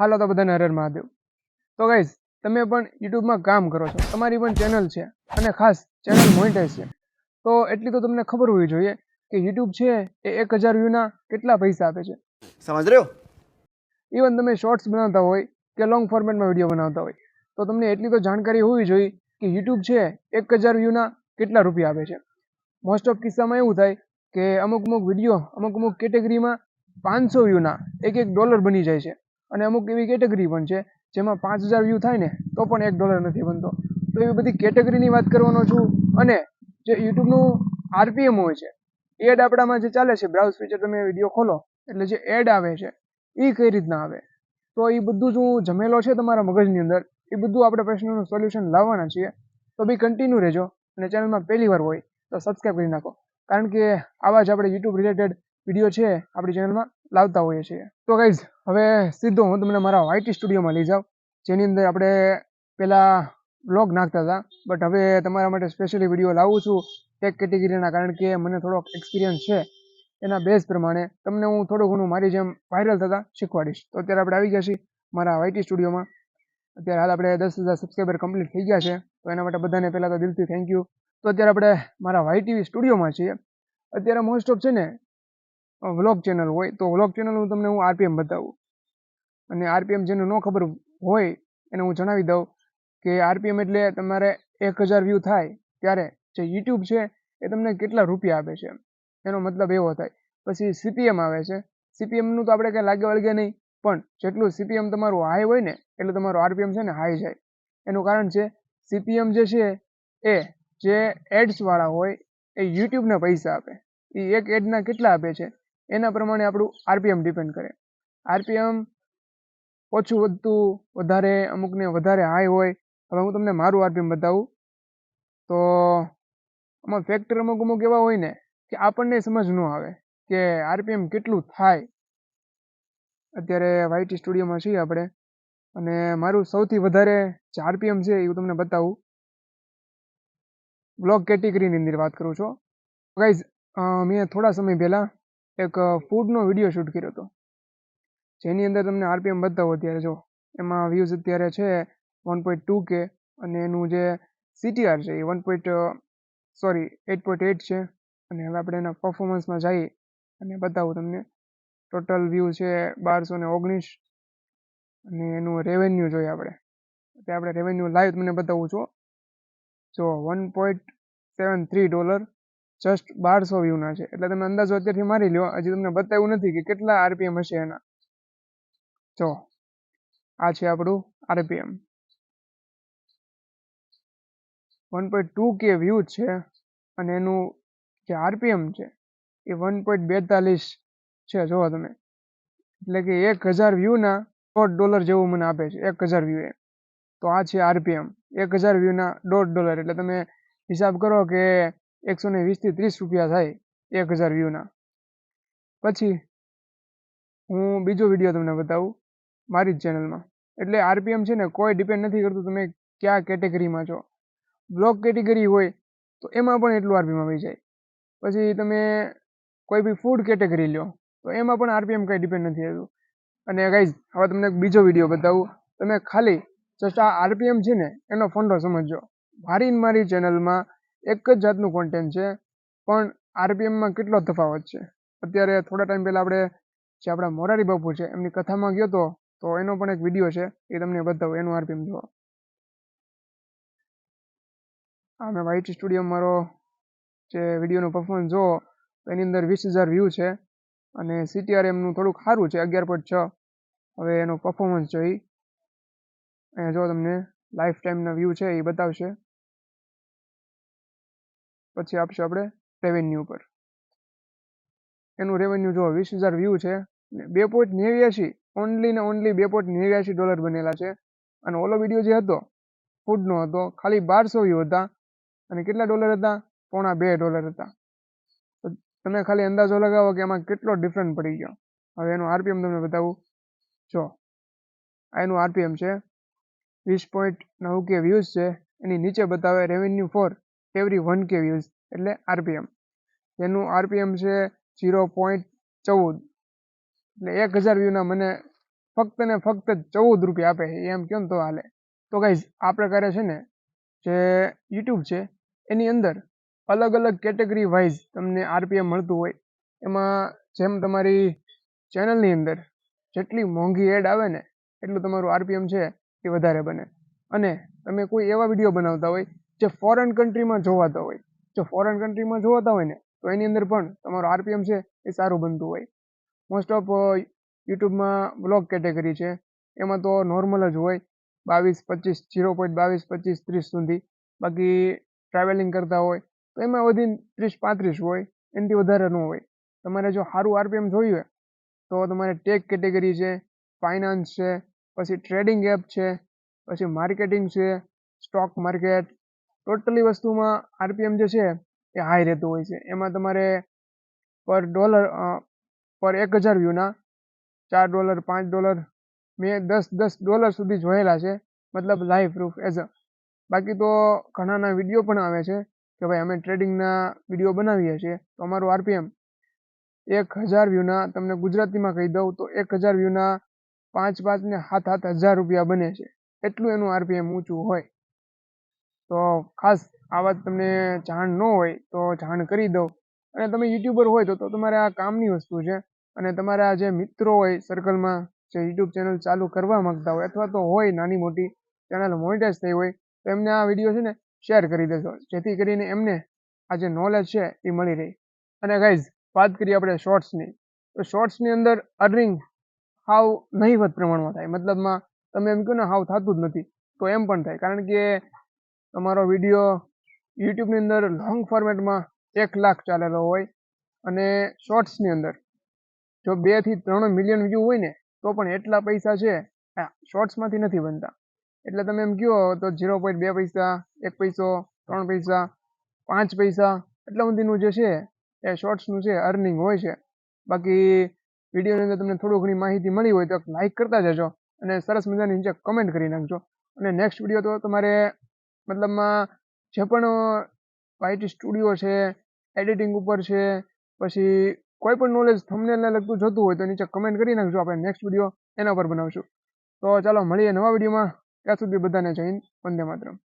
હાલો તો બધાને હરેર મહાદેવ. તો ગાઈઝ તમે પણ યુટ્યુબમાં કામ કરો છો. તમારી પણ ચેનલ છે અને ખાસ ચેનલ મોનિટાઈઝ છે. તો એટલી તો તમને ખબર હોવી જોઈએ કે યુટ્યુબ છે એ એક હજાર વ્યૂના કેટલા પૈસા આપે છે. સમજ રહ્યો? ઇવન તમે શોર્ટ્સ બનાવતા હોય કે લોંગ ફોર્મેટમાં વીડિયો બનાવતા હોય તો તમને એટલી તો જાણકારી હોવી જોઈએ કે યુટ્યુબ છે એક હજાર વ્યૂના કેટલા રૂપિયા આપે છે. મોસ્ટ ઓફ કિસ્સામાં એવું થાય કે અમુક અમુક વીડિયો અમુક અમુક કેટેગરીમાં પાંચસો વ્યૂના એક એક ડોલર બની જાય છે. અને અમુક એવી કેટેગરી પણ છે, જેમાં પાંચ હજાર વ્યૂ થાય ને, તો પણ એક ડોલર નથી બનતો. તો એવી બધી કેટેગરીની વાત કરવાનો છું. અને જે યુટ્યુબનું આરપીએમ હોય છે એડ આપણામાં જે ચાલે છે બ્રાઉઝ ફીચર તમે વીડિયો ખોલો, એટલે જે એડ આવે છે, એ કઈ રીતના આવે? તો એ બધું જો જમેલો છે તમારા મગજની અંદર. એ બધું આપણે પ્રશ્નોનું સોલ્યુશન લાવવાના છીએ. તો બી કન્ટિન્યુ રહેજો. અને ચેનલમાં પહેલી વાર હોય, તો સબસ્ક્રાઈબ કરી નાખો. કારણ કે આવા જ આપણે યુટ્યુબ રિલેટેડ વીડિયો છે આપણી ચેનલમાં લાવતા હોઈએ છીએ. તો ગાઈઝ હવે સીધો હું તમને મારા વાયટી સ્ટુડિયોમાં લઈ જાઉં. જેની અંદર આપણે પહેલાં બ્લોગ નાખતા હતા. બટ હવે તમારા માટે સ્પેશિયલી વીડિયો લાવું છું ટેક કેટેગરીના કારણ કે મને થોડોક એક્સપિરિયન્સ છે. એના બેઝ પ્રમાણે તમને હું થોડું ઘણું મારી જેમ વાયરલ થતાં શીખવાડીશ. તો અત્યારે આપણે આવી ગયા છીએ મારા વાયટી સ્ટુડિયોમાં અત્યારે હાલ આપણે દસ હજાર સબસ્ક્રાઈબર કમ્પ્લીટ થઈ ગયા છે. તો એના માટે બધાને પહેલાં તો દિલથી થેન્ક યુ તો અત્યારે આપણે મારા વાયટીવી સ્ટુડિયોમાં છીએ. અત્યારે મોસ્ટ ઓફ છે ને વ્લોગ ચેનલ હોય તો વ્લોગ ચેનલનું તમને હું આરપીએમ બતાવું. અને આરપીએમ જેને ન ખબર હોય એને હું જણાવી દઉં કે આરપીએમ એટલે તમારે એક હજાર વ્યૂ થાય ત્યારે જે યુટ્યુબ છે એ તમને કેટલા રૂપિયા આપે છે એનો મતલબ એવો થાય. પછી સીપીએમ આવે છે. સીપીએમનું તો આપણે કંઈ લાગે વળગે નહીં, પણ જેટલું સીપીએમ તમારું હાઈ હોય ને એટલું તમારું આરપીએમ છે ને હાઈ જાય. એનું કારણ છે સીપીએમ જે છે એ જે એડ્સવાળા હોય એ યુટ્યુબને પૈસા આપે. એ એક એડના કેટલા આપે છે? એના પ્રમાણે આપણું આરપીએમ ડિપેન્ડ કરે. આરપીએમ ઓછું વધતું, વધારે અમુકને વધારે હાઈ હોય, હવે હું તમને મારું આરપીએમ બતાવું. તો આમાં ફેક્ટર અમુક અમુક એવા હોય ને કે આપણને સમજ ન આવે કે આરપીએમ કેટલું થાય. અત્યારે વાયટી સ્ટુડિયોમાં છીએ આપણે, અને મારું સૌથી વધારે જે આરપીએમ છે એ હું તમને બતાવું. બ્લોક કેટેગરીની અંદર વાત કરું છું. ગાઈઝ મેં થોડા સમય પહેલાં એક ફૂડનો વીડિયો શૂટ કર્યો હતો. જેની અંદર તમને આરપીએમ બતાવો અત્યારે, જો. એમાં વ્યૂઝ અત્યારે છે વન પોઈન્ટ ટુ કે અને એનું જે સીટીઆર છે એ one point sorry eight point eight છે. અને હવે આપણે એના પરફોર્મન્સમાં જઈએ અને બતાવું તમને. ટોટલ વ્યૂ છે બારસો ને ઓગણીસ અને એનું રેવન્યુ જોઈએ આપણે. તે આપણે રેવન્યુ લાઈવ તમને બતાવું છું. જો one point seven three dollar just બારસો વ્યૂના છે. એટલે તમે અંદાજો અત્યારથી મારી લો હજી તમને બતાવ્યું નથી કે કેટલા આરપીએમ હશે એના. જો, આ છે આપણું RPM one point two K view છે અને એનું જે આરપીએમ છે એ વન પોઈન્ટ બેતાલીસ છે. જુઓ તમે. એટલે કે એક હજાર વ્યૂના દોઢ ડોલર જેવું મને આપે છે. એક હજાર વ્યૂ એ. તો આ છે આરપીએમ એક હજાર વ્યૂના દોઢ ડોલર એટલે તમે હિસાબ કરો કે એકસો ને વીસથી ત્રીસ રૂપિયા થાય એક હજાર વ્યૂના. પછી હું બીજો વીડિયો તમને બતાવું મારી જ ચેનલમાં. એટલે આરપીએમ છે ને કોઈ ડિપેન્ડ નથી કરતું તમે કયા કેટેગરીમાં છો. બ્લોક કેટેગરી હોય તો એમાં પણ એટલું આરપીએમ આવી જાય. પછી તમે કોઈ બી ફૂડ કેટેગરી લો તો એમાં પણ આરપીએમ કંઈ ડિપેન્ડ નથી થતું અને ગાઈઝ હવે તમને બીજો વીડિયો બતાવું. તમે ખાલી જસ્ટ આ આરપીએમ છે ને એનો ફંડો સમજજો. મારી મારી ચેનલમાં એક જ જાતનું કોન્ટેન્ટ છે, પણ આરપીએમમાં કેટલો તફાવત છે? અત્યારે થોડા ટાઈમ પહેલાં આપણે જે આપણા મોરારી બાપુ છે, એમની કથામાં ગયો તો તો એનો પણ એક વીડિયો છે, એ તમને બતાવું, એનું આરપીએમ જુઓ. આ મેં વાઇટ સ્ટુડિયો મારો જે વિડીયોનો પરફોર્મન્સ જુઓ એની અંદર વીસ હજાર વ્યૂ છે, અને સીટીઆર એમનું થોડુંક સારું છે, અગિયાર પોઈન્ટ છ. હવે એનું પરફોર્મન્સ જોઈ. અહીંયા જો તમને લાઈફ ટાઈમના વ્યૂ છે, એ બતાવશે. પછી આપશું આપણે રેવન્યુ પર. એનું રેવન્યુ જો વીસ હજાર વ્યૂ છે બે પોઈન્ટ નેવ્યાસી ઓનલી ને ઓનલી બે પોઈન્ટ નેવ્યાસી ડોલર બનેલા છે. અને ઓલો વીડિયો જે હતો ફૂડનો હતો, ખાલી બારસો વ્યૂ હતા, અને કેટલા ડોલર હતા? પોણા બે ડોલર હતા. તો તમે ખાલી અંદાજો લગાવો કે એમાં કેટલો ડિફરન્ટ પડી ગયો. હવે એનું આરપીએમ તમને બતાવું. જો, આ એનું આરપીએમ છે, વીસ પોઈન્ટ નવ કે વ્યૂઝ છે, એની નીચે બતાવે revenue for every one K views એટલે આરપીએમ. એનું આરપીએમ છે ઝીરો પોઈન્ટ ચૌદ. એટલે એક હજાર વ્યૂના મને ફક્ત ને ફક્ત ચૌદ રૂપિયા આપે છે. એમ કેમ તો હાલે. તો ગાઈઝ આ પ્રકારે છે ને જે યુટ્યુબ છે, એની અંદર અલગ અલગ કેટેગરી વાઇઝ તમને આરપીએમ મળતું હોય. એમાં જેમ તમારી ચેનલની અંદર જેટલી મોંઘી એડ આવે ને, એટલું તમારું આરપીએમ છે એ વધારે બને. અને તમે કોઈ એવા વીડિયો બનાવતા હોય જે ફોરેન કન્ટ્રીમાં જોવાતા હોય, જો ફોરેન કન્ટ્રીમાં જોવાતા હોય ને, તો એની અંદર પણ તમારું આરપીએમ છે એ સારું બનતું હોય. મોસ્ટ ઓફ યુટ્યુબમાં બ્લોગ કેટેગરી છે, એમાં તો નોર્મલ જ હોય, બાવીસ, પચીસ જીરો પોઈન્ટ બાવીસ, પચીસ, ત્રીસ સુધી. બાકી ટ્રાવેલિંગ કરતા હોય, તો એમાં વધીને ત્રીસ, પાંત્રીસ હોય, એનાથી વધારે ન હોય. તમારે જો સારું આરપીએમ જોઈએ તો તમારે ટેક કેટેગરી છે ફાઇનાન્સ છે, પછી ટ્રેડિંગ એપ છે, પછી માર્કેટિંગ છે સ્ટોક માર્કેટ ટોટલી વસ્તુમાં આરપીએમ જે છે એ હાઈ રહેતું હોય છે. એમાં તમારે પર ડોલર પર એક હજાર વ્યૂના ચાર ડોલર, પાંચ ડોલર, મેં દસ દસ ડોલર સુધી જોયેલા છે. મતલબ લાઈવ પ્રૂફ એઝ અ બાકી તો ઘણાના વીડિયો પણ આવે છે કે ભાઈ અમે ટ્રેડિંગના વીડિયો બનાવીએ છીએ. તો અમારું આરપીએમ એક હજાર વ્યૂના તમને ગુજરાતીમાં કહી દઉં તો એક હજાર વ્યૂના પાંચ પાંચ ને સાત સાત હજાર રૂપિયા બને છે. એટલું એનું આરપીએમ ઊંચું હોય. તો ખાસ આ વાત તમને જાણ ન હોય તો જાણ કરી દઉં. અને તમે યુટ્યુબર હોય તો તમારે આ કામની વસ્તુ છે. અને તમારા જે મિત્રો હોય સર્કલમાં જે યુટ્યુબ ચેનલ ચાલુ કરવા માંગતા હોય અથવા તો હોય નાની મોટી ચેનલ મોનિટાઇઝ થઈ હોય, તો એમને આ વીડિયો છે ને શેર કરી દેજો. જેથી કરીને એમને આ જે નોલેજ છે એ મળી રહે. અને ગાઈઝ વાત કરીએ આપણે શોર્ટ્સની તો શોર્ટ્સની અંદર અર્નિંગ હાવ નહીવત પ્રમાણમાં થાય. મતલબમાં તમે એમ કહો ને, હાવ થતું જ નથી. તો એમ પણ થાય. કારણ કે તમારો વીડિયો યુટ્યુબની અંદર લોંગ ફોર્મેટમાં એક લાખ ચાલેલો હોય અને શોર્ટ્સની અંદર. જો બેથી ત્રણ મિલિયન વ્યૂ હોય ને, તો પણ એટલા પૈસા છે શોર્ટ્સમાંથી નથી બનતા. એટલે તમે એમ કહો તો ઝીરો પોઈન્ટ બે પૈસા, એક પૈસો, ત્રણ પૈસા, પાંચ પૈસા, એટલા સુધીનું જે છે, એ શોર્ટ્સનું છે અર્નિંગ હોય છે. બાકી વિડીયોની અંદર તમને થોડું ઘણી માહિતી મળી હોય તો લાઈક કરતા જજો અને સરસ મજાની નીચે કમેન્ટ કરી નાખજો. અને નેક્સ્ટ વીડિયો તો તમારે મતલબમાં જે પણ વાયટી સ્ટુડિયો છે એડિટિંગ ઉપર છે, પછી કોઈ પણ નોલેજ થંબનેલને લગતું જોતું હોય તો નીચે કમેન્ટ કરી નાખજો, આપણે નેક્સ્ટ વીડિયો એના પર બનાવશું. તો ચાલો, મળીએ નવા વિડીયોમાં ત્યાં સુધી બધાને જઈને વંદે માતરમ.